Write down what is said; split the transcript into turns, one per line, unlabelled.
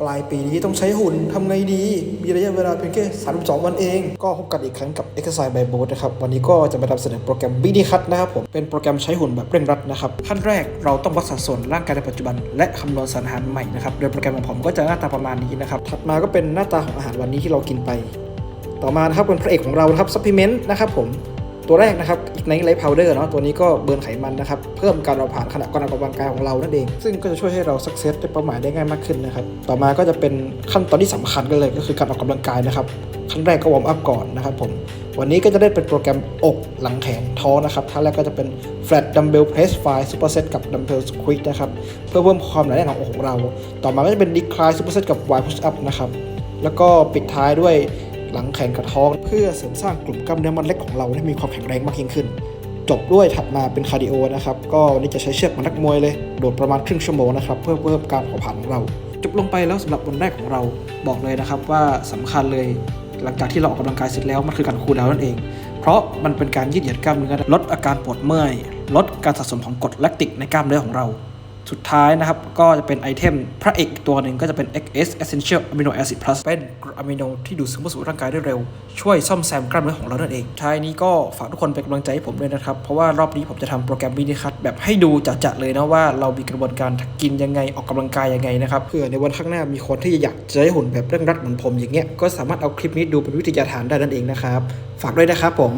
ปลายปีนี้ต้องใช้หุ่นทำไงดี มีระยะเวลาเพียงแค่ 32 วันเอง ก็พบกันอีกครั้งกับ Exercise by Boat นะครับ วันนี้ก็จะมานำเสนอโปรแกรม b d Cut นะครับผม เป็นโปรแกรมใช้หุ่นแบบเร่งรัดนะครับ ขั้นแรกเราต้องวัดสัดส่วนร่างกายในปัจจุบัน และคำนวณสารอาหารใหม่นะครับ โดยโปรแกรมของผมก็จะหน้าตาประมาณนี้นะครับ ถัดมาก็เป็นหน้าตาของอาหารวันนี้ที่เรากินไป ต่อมานะครับเป็นพระเอกของเราครับซัพพลีเมนต์นะครับผม ตัวแรกนะครับอีกไนท์ไลท์พาวเดอร์เนาะตัวนี้ก็เบิร์นไขมันนะครับเพิ่มการเราผ่านขณะการออกกำลังกายของเรานั่นเอง ซึ่งก็จะช่วยให้เราสักเซสได้เป้าหมายได้ง่ายมากขึ้นนะครับต่อมาก็จะเป็นขั้นตอนที่สำคัญกันเลยก็คือการออกกำลังกายนะครับขั้นแรกก็วอร์มอัพก่อนนะครับผมวันนี้ก็จะได้เป็นโปรแกรมอกหลังแขนท้อนะครับท่าแรกก็จะเป็น flat dumbbell press fly superset กับ dumbbell squat นะครับเพื่อเพิ่มความหนาแน่นของอกของเรา ต่อมาก็จะเป็น decline superset กับ y push up นะครับแล้วก็ปิดท้ายด้วย หลังแขนกับท้อง เพื่อเสริมสร้างกลุ่มกล้ามเนื้อมัดเล็กของเราให้มีความแข็งแรงมากยิ่งขึ้น จบด้วยถัดมาเป็นคาร์ดิโอนะครับ ก็นนี้จะใช้เชือกมันนักมวยเลย โดดประมาณครึ่งชั่วโมงนะครับ เพื่อเพิ่มการเผาผลาญของเรา จบลงไปแล้วสำหรับวันแรกของเราบอกเลยนะครับว่าสำคัญเลยหลังจากที่เราออกกำลังกายเสร็จแล้วมันคือการคูลดาวน์นั่นเอง เพราะมันเป็นการยืดเหยียดกล้ามเนื้อลดอาการปวดเมื่อย ลดการสะสมของกรดแลคติกในกล้ามเนื้อของเรา สุดท้ายนะครับ ก็จะเป็นไอเทมพระเอกตัวหนึ่งก็จะเป็น XS Essential Amino Acid Plus เป็นกรดอะมิโนที่ดูดซึมเข้าสู่ร่างกายได้เร็ว ช่วยซ่อมแซมกล้ามเนื้อของเรานั่นเองท้ายนี้ก็ฝากทุกคนเป็นกำลังใจให้ผมด้วยนะครับ เพราะว่ารอบนี้ผมจะทำโปรแกรมมินิคัทแบบให้ดูจัดๆเลยนะว่าเรามีกระบวนการกินยังไงออกกำลังกายยังไงนะครับเพื่อในวันข้างหน้ามีคนที่อยากจะได้หุ่นแบบเร่งรัดเหมือนผมอย่างเงี้ยก็สามารถเอาคลิปนี้ดูเป็นวิทยาทานได้นั่นเองนะครับฝากด้วยนะครับผม